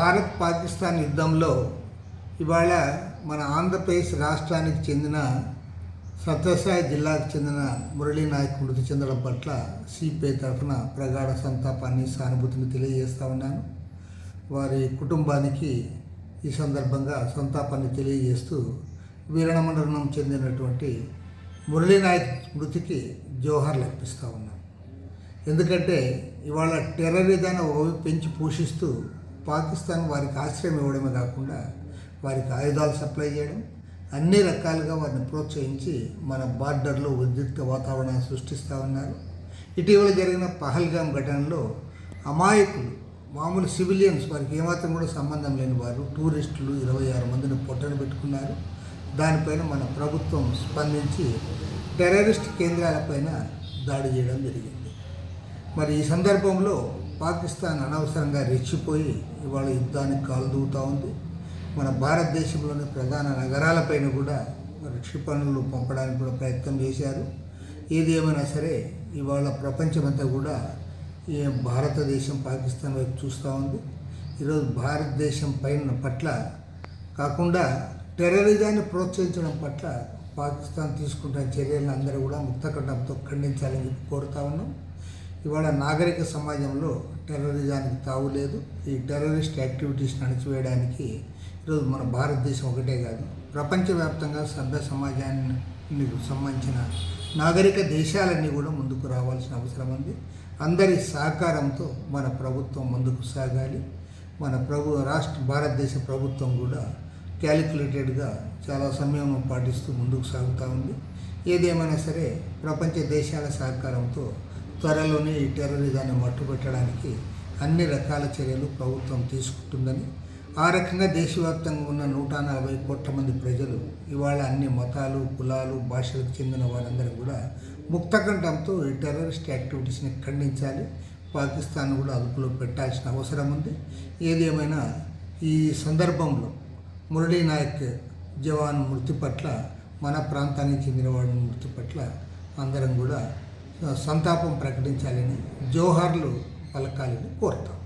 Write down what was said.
భారత్ పాకిస్తాన్ యుద్ధంలో ఇవాళ మన ఆంధ్రప్రదేశ్ రాష్ట్రానికి చెందిన సత్యసాయి జిల్లాకు చెందిన మురళీ నాయక్ మృతి చెందడం పట్ల సిపిఐ తరఫున ప్రగాఢ సంతాపాన్ని సానుభూతిని తెలియజేస్తా ఉన్నాను. వారి కుటుంబానికి ఈ సందర్భంగా సంతాపాన్ని తెలియజేస్తూ వీరణమండలం చెందినటువంటి మురళీ నాయక్ మృతికి జోహార్లు అర్పిస్తూ ఉన్నాను. ఎందుకంటే ఇవాళ టెర్రరిజాన్ని పెంచి పోషిస్తూ పాకిస్తాన్ వారికి ఆశ్రయం ఇవ్వడమే కాకుండా వారికి ఆయుధాలు సప్లై చేయడం అన్ని రకాలుగా వారిని ప్రోత్సహించి మన బార్డర్లో ఉద్రిక్త వాతావరణాన్ని సృష్టిస్తూ ఉన్నారు. ఇటీవల జరిగిన పహల్గాం ఘటనలో అమాయకులు మామూలు సివిలియన్స్ వారికి ఏమాత్రం కూడా సంబంధం లేని వారు టూరిస్టులు ఇరవై ఆరు మందిని పొట్టను పెట్టుకున్నారు. దానిపైన మన ప్రభుత్వం స్పందించి టెర్రరిస్ట్ కేంద్రాలపైన దాడి చేయడం జరిగింది. మరి ఈ సందర్భంలో పాకిస్తాన్ అనవసరంగా రెచ్చిపోయి ఇవాళ యుద్ధానికి కాలుదూతూ ఉంది. మన భారతదేశంలోని ప్రధాన నగరాలపైన కూడా మరి క్షిపణులు పంపడానికి కూడా ప్రయత్నం చేశారు. ఏది ఏమైనా సరే ఇవాళ ప్రపంచమంతా కూడా ఈ భారతదేశం పాకిస్తాన్ వైపు చూస్తూ ఉంది. ఈరోజు భారతదేశం పైన పట్ల కాకుండా టెర్రరిజాన్ని ప్రోత్సహించడం పట్ల పాకిస్తాన్ తీసుకుంటున్న చర్యలను అందరూ కూడా ముక్తకంఠంతో ఖండించాలని కోరుతా ఉన్నాం. ఇవాళ నాగరిక సమాజంలో టెర్రరిజానికి తావు లేదు. ఈ టెర్రరిస్ట్ యాక్టివిటీస్ని నడిచివేయడానికి ఈరోజు మన భారతదేశం ఒకటే కాదు ప్రపంచవ్యాప్తంగా సభ్య సమాజానికి సంబంధించిన నాగరిక దేశాలన్నీ కూడా ముందుకు రావాల్సిన అవసరం ఉంది. అందరి సహకారంతో మన ప్రభుత్వం ముందుకు సాగాలి. మన ప్రభు రాష్ట్ర భారతదేశ ప్రభుత్వం కూడా క్యాలిక్యులేటెడ్గా చాలా సమయం పాటిస్తూ ముందుకు సాగుతూ ఉంది. ఏదేమైనా సరే ప్రపంచ దేశాల సహకారంతో త్వరలోనే ఈ టెర్రరిజాన్ని మట్టుపెట్టడానికి అన్ని రకాల చర్యలు ప్రభుత్వం తీసుకుంటుందని ఆ రకంగా దేశవ్యాప్తంగా ఉన్న నూట నలభై కోట్ల మంది ప్రజలు ఇవాళ అన్ని మతాలు కులాలు భాషలకు చెందిన వారందరూ కూడా ముక్తకంఠంతో ఈ టెర్రరిస్ట్ యాక్టివిటీస్ని ఖండించాలి. పాకిస్తాన్ కూడా అదుపులో పెట్టాల్సిన అవసరం ఉంది. ఏదేమైనా ఈ సందర్భంలో మురళీ నాయక్ జవాన్ మృతి పట్ల మన ప్రాంతానికి చెందిన వాడి మృతి పట్ల అందరం కూడా సంతాపం ప్రకటించాలని జోహార్లు పలకాలని కోరుతాం.